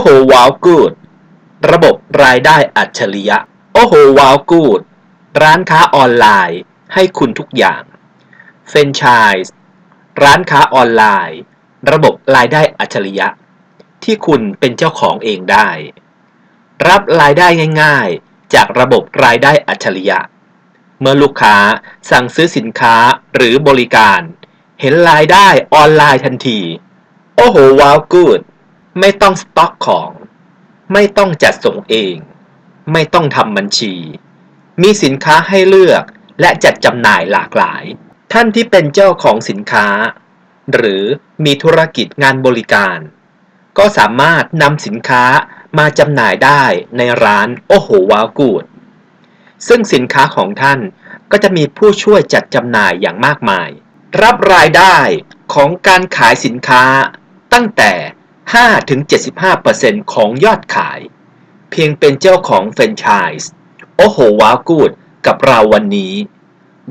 โหว้าวกูด ระบบรายได้อัจฉริยะ โอ้โหว้าวกูด ร้านค้าออนไลน์ให้คุณทุกอย่างเฟรนไชส์ร้านค้าออนไลน์ ระบบรายได้อัจฉริยะ ที่คุณเป็นเจ้าของเองได้ รับรายได้ง่าย ๆ จากระบบรายได้อัจฉริยะ เมื่อลูกค้าสั่งซื้อสินค้าหรือบริการ เห็นรายได้ออนไลน์ทันที โอ้โหว้าวกูด ไม่ต้องสต็อกของ ไม่ต้องจัดส่งเอง ไม่ต้องทำบัญชี มีสินค้าให้เลือกและจัดจำหน่ายหลากหลาย ท่านที่เป็นเจ้าของสินค้า หรือมีธุรกิจงานบริการ ก็สามารถนำสินค้ามาจำหน่ายได้ในร้านโอโหวาวกูด ซึ่งสินค้าของท่านก็จะมีผู้ช่วยจัดจำหน่ายอย่างมากมาย รับรายได้ของการขายสินค้าตั้งแต่ 5-75%ของยอดขาย เพียงเป็นเจ้าของแฟรนไชส์โอ้โหว้าวกูดกับเราวันนี้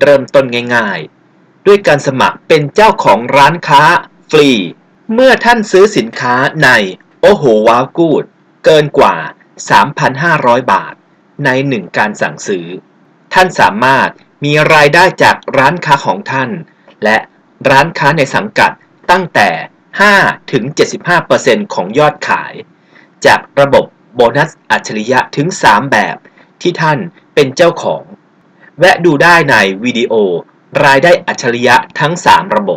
เริ่มต้นง่ายๆ ด้วยการสมัครเป็นเจ้าของร้านค้าฟรี เมื่อท่านซื้อสินค้าในโอ้โหว้าวกูดเกินกว่า 3,500 บาท ในหนึ่งการสั่งซื้อ ท่านสามารถมีรายได้จากร้านค้าของท่าน และร้านค้าในสังกัดตั้งแต่ 5ถึง75%ของยอดขาย จากระบบโบนัสอัจฉริยะถึง 3 แบบที่ท่านเป็นเจ้าของ แวะดูได้ในวิดีโอรายได้อัจฉริยะทั้ง 3 ระบบ